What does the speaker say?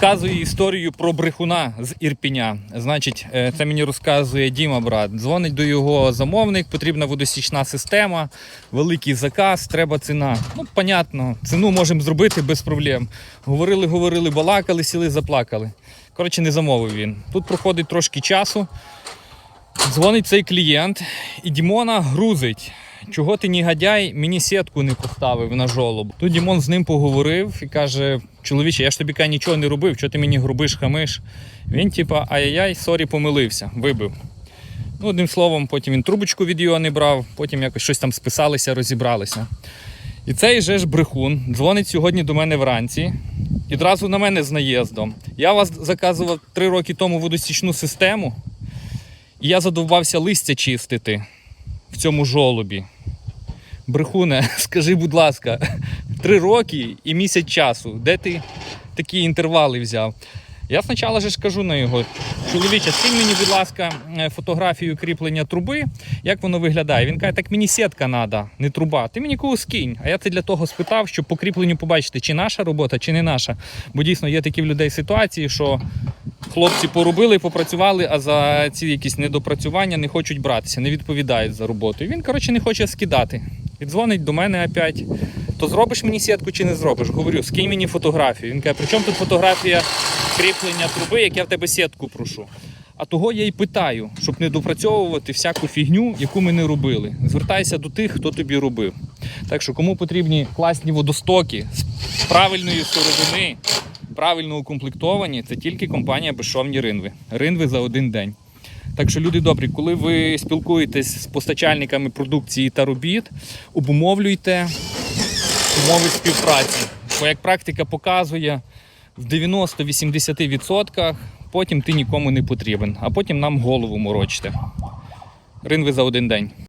Розказую історію про брехуна з Ірпіня. Значить, е, це мені розказує Діма брат. Дзвонить до його замовник, потрібна водосічна система, великий заказ, треба ціна. Ну, понятно, ціну можемо зробити без проблем. Говорили, говорили, балакали, сіли, заплакали. Коротше, не замовив він. Тут проходить трошки часу. Дзвонить цей клієнт, і Дімона грузить. Чого ти негодяй, мені сітку не поставив на жолоб. Тут Дімон з ним поговорив і каже: чоловіче, я ж тобі нічого не робив, чого ти мені грубиш, хамиш. Він, типа, ай-яй, сорі, помилився, вибив. Ну, одним словом, потім він трубочку від його не брав, потім якось щось там списалися, розібралися. І цей же ж брехун дзвонить сьогодні до мене вранці і одразу на мене з наїздом. Я вас заказував три роки тому водостічну систему, і я задовбався листя чистити в цьому жолобі. Брехуне, скажи, будь ласка, три роки і місяць часу. Де ти такі інтервали взяв? Я спочатку ж кажу на його, чоловіче, скинь мені, будь ласка, е, фотографію кріплення труби, як воно виглядає. Він каже, так мені сітка треба, не труба. Ти мені кого скинь. А я це для того спитав, щоб по кріпленню побачити, чи наша робота, чи не наша. Бо дійсно є такі в людей ситуації, що хлопці поробили, попрацювали, а за ці якісь недопрацювання не хочуть братися, не відповідають за роботу. І він, коротше, не хоче скидати. І дзвонить до мене опять. То зробиш мені сітку чи не зробиш? Говорю, скинь мені фотографію. Він каже, при чому тут фотографія кріплення труби, як я в тебе сітку прошу. А того я й питаю, щоб не допрацьовувати всяку фігню, яку ми не робили. Звертайся до тих, хто тобі робив. Так що, кому потрібні класні водостоки з правильної сировини, правильно укомплектовані, це тільки компанія Безшовні Ринви. Ринви за один день. Так що, люди добрі, коли ви спілкуєтесь з постачальниками продукції та робіт, обумовлюйте умови співпраці. Бо як практика показує, в 90-80% потім ти нікому не потрібен, а потім нам голову морочите. Ринви за один день.